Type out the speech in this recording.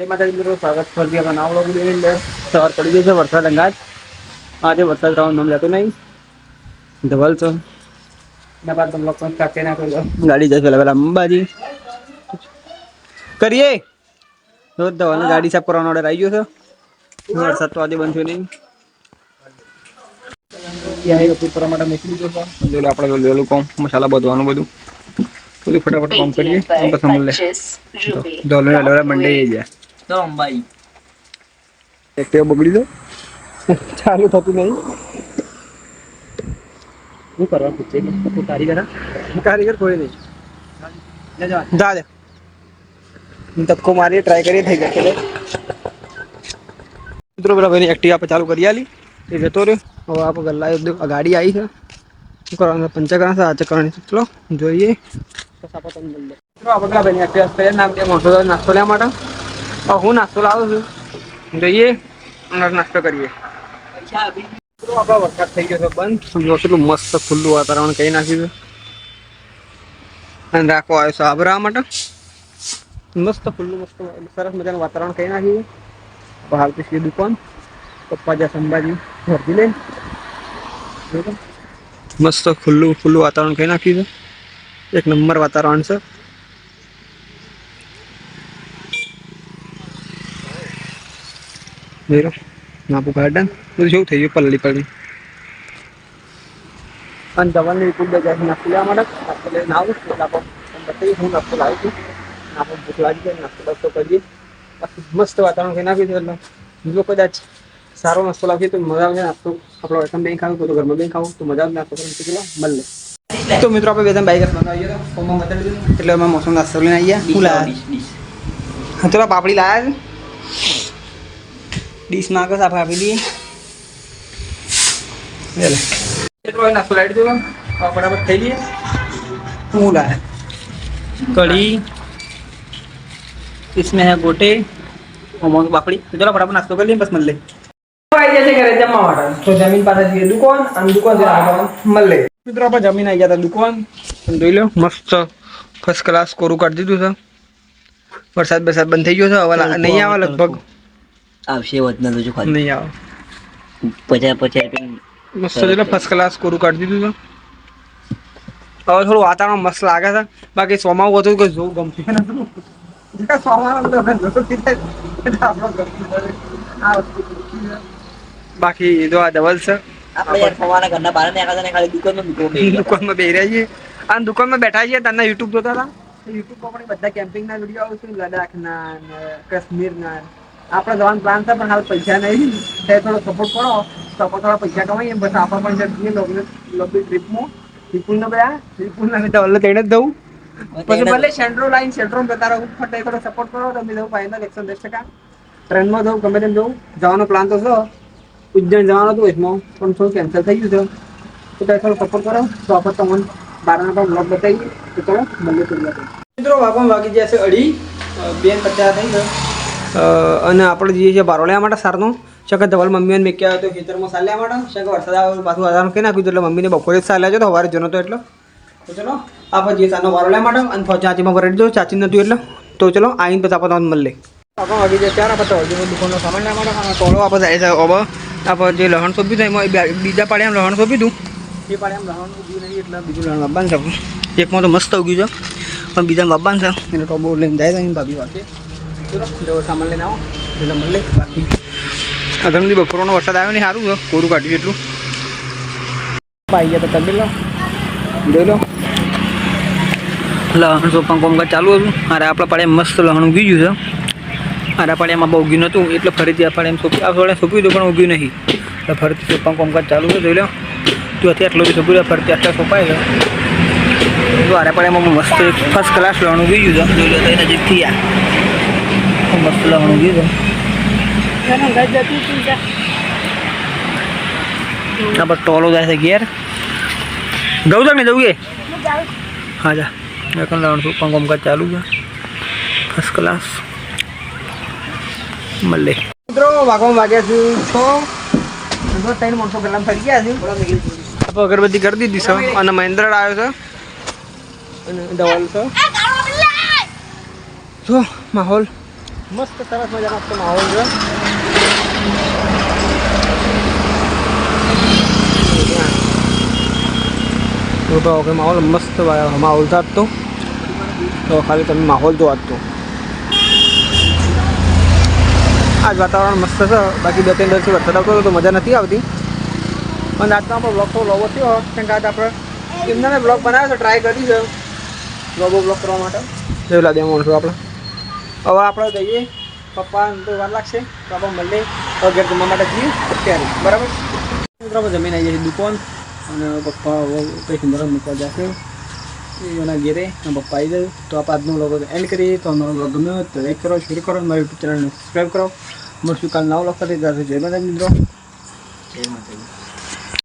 તે માતાજી મિત્રો સ્વાગત ફરતી આપણા નાવડો ગુડી અંદર. સવાર પડી ગઈ છે વરસાદ અંગાજ. આજે વરસાદ થવાનું નામ જતો નહીં. ધવલ છો એના બાદ તમે લોકો કાઢી નાખો ગાડી જશે પેલા અંબાજી. કરીએ. તો ધવલ ગાડી સાફ કરવાનો ઓર્ડર આવી ગયો છે. વરસાદ તો આજે બનશે નહીં. ત્યાં ઉપયોગ કરવા માટે મૂકી દીધો છે એટલે આપણે લેલું કામ મસાલા બધવાનું બધું. બધું ફટાફટ કામ કરીએ. પછી ધોલને અડોરા મંડે ગયા તો અંબાઈ એક્ટિવા બગડી દો ચાલુ થતું નહીં. શું કરવા પૂછે તું કારીગર? કારીગર કોઈ નહીં. જા દે ધક્કો મારીએ ટ્રાય કરીએ થઈ ગયા એટલે મિત્રો પેલા ભાઈની એક્ટિવા આપણે ચાલુ કરી આલી. એ જતો રહ્યો. હવે આપણે ગલ્લા ગાડી આવી છે. શું કરવાનું પંચર કરવાનું છે? આ ચક્કરની ચલો જોઈએ. મિત્રો આપણે પેલા ભાઈની એક્ટિવા નામ કે મોટો નાસ્તો લેવા માટે? હું નાસ્તો લાવું છું જઈએ નાસ્તો કરીએ વરસાદ થઈ ગયો છે બંધ. સમજો કેટલું મસ્ત ખુલ્લું વાતાવરણ કહી નાખ્યું છે. અને રાખો આવ્યો છે આબરા માટે. મસ્ત ખુલ્લું મસ્ત સરસ મજાનું વાતાવરણ કહી નાખ્યું છે. દુકાન. પપ્પા જ્યાં સંભાજી ભરતી મસ્ત ખુલ્લું ખુલ્લું વાતાવરણ કહી નાખ્યું છે. એક નંબર વાતાવરણ છે. જોઈ નાપુ ગાર્ડન બધું જેવું થઈ ગયું પલ્લી પલ્લી અને જવાની બે જાય નાસ્તો લેવા માટે નાસ્તો લઈને આવું એટલે આપણે તમને હું નાસ્તો લાવી છું આપણે ભૂખ લાગી જાય નાસ્તો બાસ્તો કરીએ બાકી મસ્ત વાતાવરણ થઈ નાખ્યું છે એટલે બીજો કદાચ સારો નાસ્તો લાવીએ તો મજા આવશે નાસ્તો આપણો એકમ બેંક ખાવું તો ઘરમાં બેંક ખાવું તો મજા આવે નાસ્તો કરીને કેટલો મળે તો મિત્રો આપણે બે ત્રણ બાઈક મંગાવીએ તો ફોનમાં બતાવી દીધું એટલે અમે મોસમ નાસ્તો લઈને આવ્યા હું લાવ્યા હા ચલો પાપડી લાયા છે ડીશ માં આગળ આપણે આપી દઈએ લે એટલો હોય નાસ્તો લાવી દીધો હવે ફટાફટ ખાઈ લઈએ હું લાયા कड़ी इसमें है गोटे મોમો પાપડી તો ચલો ફટાફટ નાસ્તો કરી લઈએ બસ મળે આવી જશે ઘરે જમવા માટે તો જમીન પાસે જઈએ દુકાન અને દુકાન જઈને આપણે મળે મિત્રો આપણે જમીન આવી ગયા હતા દુકાન તમે જોઈ લો મસ્ત ફર્સ્ટ ક્લાસ કોરું કાઢી દીધું છે વરસાદ બરસાદ બંધ થઈ ગયો છે હવે લા- નહીં આવે લગભગ આવશે વધના તો જો ખાલી નહીં આવે. પચાસ પચાસ રૂપિયા મસ્ત એટલે ફર્સ્ટ ક્લાસ કોરું કાઢી દીધું છે. હવે થોડું વાતાવરણ મસ્ત લાગે છે. બાકી સોમાવું હતું કે જોવું ગમતું છે જે સોમાવાનું તો. આ. બાકી ડબલ છે. આપણે ઘરના બહાર ને ખાલી દુકાનમાં દુકાનમાં બેહી છીએ. અને દુકાનમાં બેઠા છીએ તને યુટ્યુબ જોતા હતા. યુટ્યુબ પર બધા કેમ્પિંગના વીડિયો આવશે લડાખના ને કાશ્મીરના આપણે જવાનો પ્લાન છે પણ હાલ પૈસા નહીં તે થોડો સપોર્ટ કરો. આપણે થોડા પૈસા કમાઈએ. બસ આપણે પણ જઈએ લોબી ટ્રીપમાં ટ્રીપમાં. વિપુલને બધા ત્રિપુલ ને તો તેને જ દઉં. પછી ભલે સેન્ટ્રો લાઈન સેન્ટ્રો જતા રહું. ફટે થોડો સપોર્ટ કરો. તમે દઉં ફાઇનલ એકસો દસ ટકા. ટ્રેનમાં જવું ગમે તેમ જવું. જવાનો પ્લાન તો છે. ઉજ્જૈન જવાનો હતું એમાં પણ થોડું કેન્સલ થઈ ગયું છે. તો ત્યાં થોડો સપોર્ટ કરો. તો આપણે તમને બારના પણ બ્લોગ બતાવીએ. તો ચલો મળીએ મિત્રો વાપા વાગી જશે અઢી. બે પચાસ થઈ ગયો. અને આપણે જઈએ છીએ બારોલિયા માટે સારનું શક્ય ધવલ મમ્મી મેં ક્યાં હતો ખેતરમાં સાલ્યા માટે શક્ય વરસાદ આવ્યો પાછું વાતાવરણ કહી નાખ્યું એટલે મમ્મીને બપોરે જ સાલ્યા છે તો સવારે જનો તો એટલે. તો ચલો આપણે જઈએ સારનો બારોલિયા માટે અને ચાચીમાં ભરી દીધો ચાચી નથી એટલે. તો ચલો આવીને પછી આપણે તમને મળી આપણે વાગી જાય તો દુકાનનો સામાન લેવા માટે અને ટોળો આપણે જાય છે આપણે જે લહણ સોંપ્યું હતું એમાં બીજા પાડે લહણ સોંપ્યું હતું. એ પાડે લહણ ઉગ્યું નહીં એટલે બીજું લહણ બાબાનું છે એકમાં તો મસ્ત ઉગ્યું છે પણ બીજા બાબાનું છે. એને ટોબો લઈને જાય ભાભી વાગે ચલો સામાન લઈને આવો વરસાદ આવ્યો ને સારું કોરું કાઢ્યું એટલું? આવી ગયા તો કરી જોઈ લો લહણ સોપાન કોમકાજ ચાલુ હતું. અરે આપણા પાડે મસ્ત લહણ ઉગી ગયું છે મારા એમાં બહુ ઉગ્યું નહોતું. એટલે ફરીથી આ પાડે સોપી આ પાડે સોપ્યું હતું પણ ઉગ્યું નહીં. એટલે ફરીથી સોપાન કોમકાજ ચાલુ છે જોઈ લો. તું અત્યારે આટલું બી સોપ્યું છે, ફરીથી આટલા સોપાય છે. મારા પાડે એમાં મસ્ત ફર્સ્ટ ક્લાસ લહણ ઉગી ગયું છે. જોઈ લો તો નજીકથી આ. મસ્ત લહણ ઉગ્યું છે આ બસ ટોલો જાય છે ઘેર. જવું છે નહીં જવું કે હા જા. એકન લાવણ છું પણ કામકાજ ચાલુ છે. ફર્સ્ટ ક્લાસ મળે મિત્રો વાગવામાં વાગ્યા છું છ. ત્રણ માણસો ગલામ ફરી ગયા છે. આપણે અગરબત્તી કરી દીધી છે અને મહેન્દ્ર આવ્યો છે. અને ધવલ છે. જો માહોલ. મસ્ત સરસ મજાનો આખો માહોલ છે તો તો માહોલ મસ્ત માહોલ तो। તો ખાલી તમે માહોલ તો આજ વાતાવરણ મસ્ત છે બાકી બે ત્રણ દિવસથી વરસાદ આવતો તો મજા નથી આવતી પણ આજનો આપણો બ્લોગ તો લોબો થયો કેમ કે આજે આપણે એમને બ્લોગ બનાવ્યો છે ટ્રાય કરી છે લોબો બ્લોગ કરવા માટે જેવલા લાગે માણસો આપણે હવે આપણે જઈએ. પપ્પા તો વાર લાગશે. તો આપણે મળીએ. હવે ઘેર જમવા માટે જઈએ. અત્યારે બરાબર? મિત્રો, આપણે જમીન આવી છીએ દુકાન. અને પપ્પા કંઈક મરમ મૂકવા જશે. એના ઘેરે. પપ્પા આવી જાય તો આપણે આજનો લોકો એન્ડ કરીએ. તો અમારો બ્લોગ ગમ્યો તો લાઈક કરો શેર કરો, મારી યુટ્યુબ ચેનલને સબસ્ક્રાઈબ કરો. મળશું કાલ નવ લખો જય માતા મિત્રો. જય માતાજી.